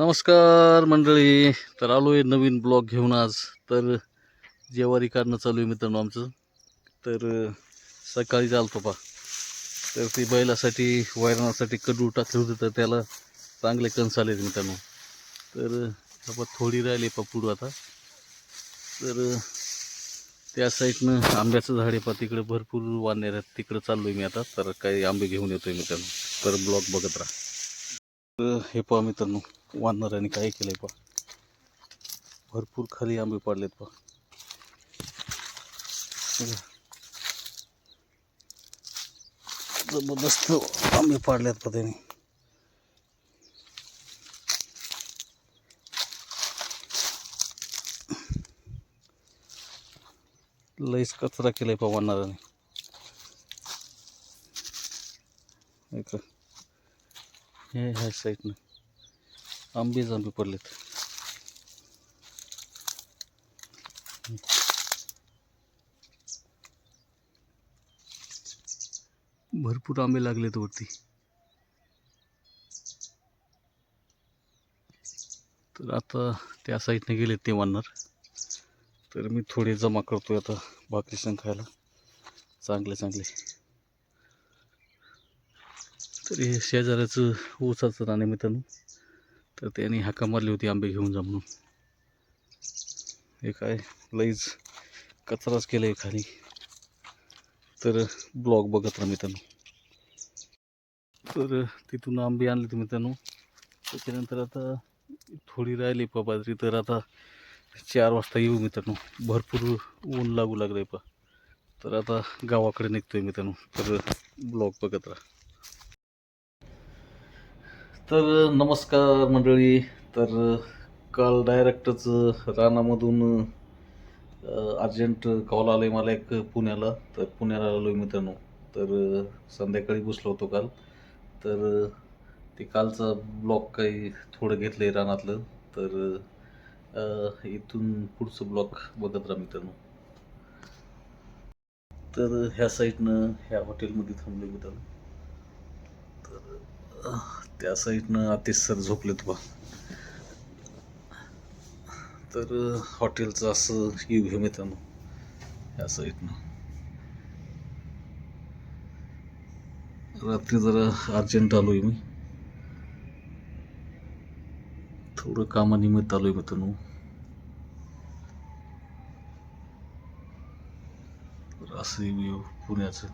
नमस्कार मंडळी. तर आलो आहे नवीन ब्लॉग घेऊन आज. तर जेवारी काढणं चालू आहे मित्रांनो आमचं. तर सकाळी चालतो पा तर ती बैलासाठी वैरणासाठी कडू टाकले होते तर त्याला चांगले कणस आले मित्रांनो. तर आपण थोडी राहिली पा पुढं आता. तर त्या साईडनं आंब्याचं झाड आहे पा तिकडे भरपूर वाढणार आहेत. तिकडं चाललो आहे मी आता. तर काही आंबे घेऊन येतो आहे मित्रांनो. तर ब्लॉग बघत राहा. हे पहा मित्रांनो वानराने काय केलंय पहा. भरपूर खाली आंबे पाडलेत पहा. जबरदस्त आंबे पाडलेत पहा त्याने. लईच कचरा केलाय पहा वानराने. हे ह्या साईडनं. आंबे जांबे पडलेत. भरपूर आंबे लागलेत वरती. तर आता त्या साईडने गेलेत ते वानर. तर मी थोडे जमा करतोय आता भाकरी संग खायला. चांगले चांगले. तर हे शेजाऱ्याचं ऊसाचं राणे मित्रांनो. तर त्याने हाका मारली होती आंबे घेऊन जा म्हणून. हे काय लईच कचराच केला आहे खाली. तर ब्लॉग बघत राहा मित्रांनो. तर तिथून आंबे आणले ते मित्रांनो. त्याच्यानंतर आता थोडी राहिली पा बाजरी. तर आता चार वाजता येऊ मित्रांनो. भरपूर ऊन लागू लागलं पा. तर आता गावाकडे निघतोय मित्रांनो. तर ब्लॉग बघत राहा. तर नमस्कार मंडळी. तर काल डायरेक्टच रानामधून अर्जंट कॉल आलं आहे मला एक पुण्याला. तर पुण्याला आलो आहे मित्रांनो. तर संध्याकाळी घुसलो होतो काल. तर ते कालचा ब्लॉक काही थोडं घेतलं आहे रानातलं. तर इथून पुढचं ब्लॉक बघत राहा मित्रांनो. तर ह्या साईडनं ह्या हॉटेलमध्ये थांबलो मित्रांनो. तर त्या साईडनं आतिश सर झोपलेत बा तर हॉटेलचं असं व्ह्यू घे मित्रांनो. ह्या साईडनं. रात्री जरा अर्जंट आलो आहे मी. थोडं कामानिमित्त आलोय मित्रांनो. तर असं व्ह्यू पुण्याचं.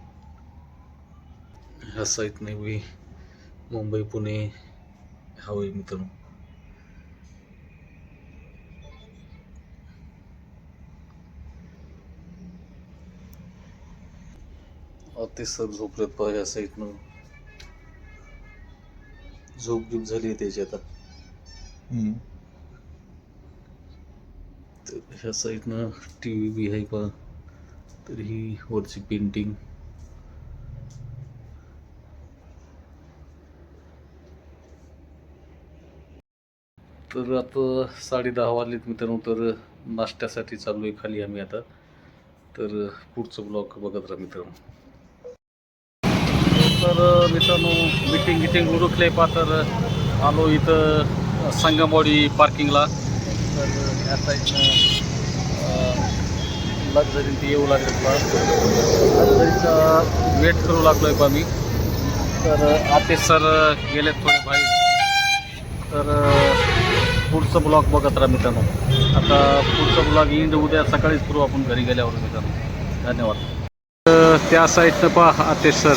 ह्या साईडने मी मुंबई पुणे हवंय मित्रांनो. ते सर झोपलेत पहा ह्या साईडनं. झोप गिप झाली आहे त्याची आता. तर ह्या साईडनं टी व्ही बी आहे पहा तर ही वरची पेंटिंग तर आता साडे दहा वाजलेत मित्रांनो तर नाश्त्यासाठी चालू आहे खाली आम्ही आता. तर पुढचं ब्लॉग बघत राहा मित्रांनो. तर मित्रांनो मिटिंग गिटिंग उरकले पा तर आलो इथं संगमवाडी पार्किंगला तर आता साईडनं लक्झरी ते येऊ लागले लक्झरीचा वेट करू लागलो आहे पा मी. तर आते सर गेलेत थोडे बाहेर. तर पुढचं ब्लॉग बघत राहा मित्रांनो. आता पुढचं ब्लॉग इंड उद्या सकाळीच करू आपण घरी गेल्यावर मित्रांनो. धन्यवाद. त्या साईडनं पहा आतेश सर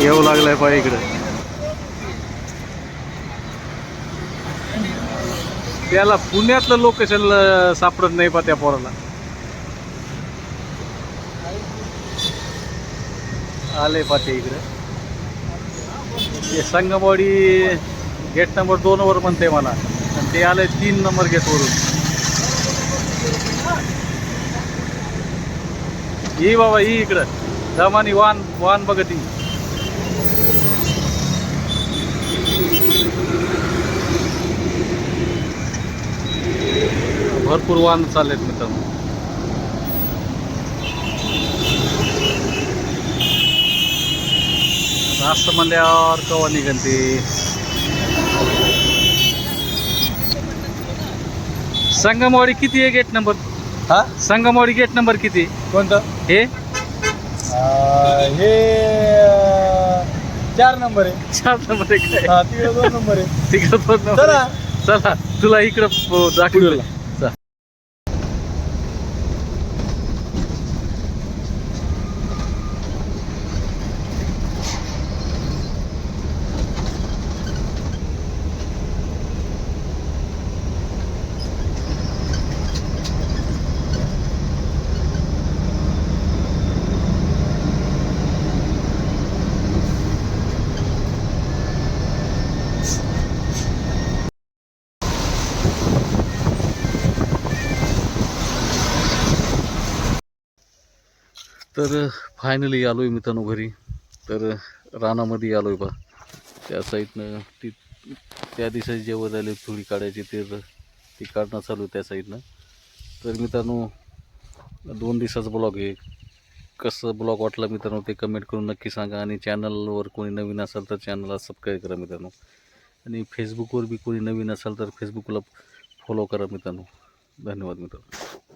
येऊ लागलाय पहा इकडं. त्याला पुण्यातलं लोकेशन सापडत नाही पा त्या पोराला. आले पा ते इकडं. ते संगमवाडी गेट नंबर दोन वर म्हणते मला ते आले तीन नंबर गेटवरून ये बाबा ही इकडं. धमानी वान वान बघत ही भरपूर वाहन चाललेत मित्रांनो. आता असं म्हणल्यावर कवा निघन संगमवाडी किती आहे गेट नंबर हा? संगमवाडी गेट नंबर किती? कोणतं? हे? अं, हे अं, चार नंबर आहे. चार नंबर आहे काय? हा तिकडे दोन नंबर आहे. तिकडं दोन नंबर चला आहे. चला तुला इकडं प- दाखवलं चल. तर फायनली आलो आहे मित्रांनो घरी. तर रानामध्ये आलो आहे बा. त्या साईडनं ती त्या दिवसाची जेवण झाले थोडी काढायची ते ती काढणं चालू आहे त्या साईडनं तर मित्रांनो दोन दिवसाचा ब्लॉग आहे. कसं ब्लॉग वाटला मित्रांनो ते कमेंट करून नक्की सांगा. आणि चॅनलवर कोणी नवीन असाल तर चॅनलला सबस्क्राईब करा मित्रांनो. आणि फेसबुकवर बी कोणी नवीन असाल तर फेसबुकला फॉलो करा मित्रांनो. धन्यवाद मित्रांनो.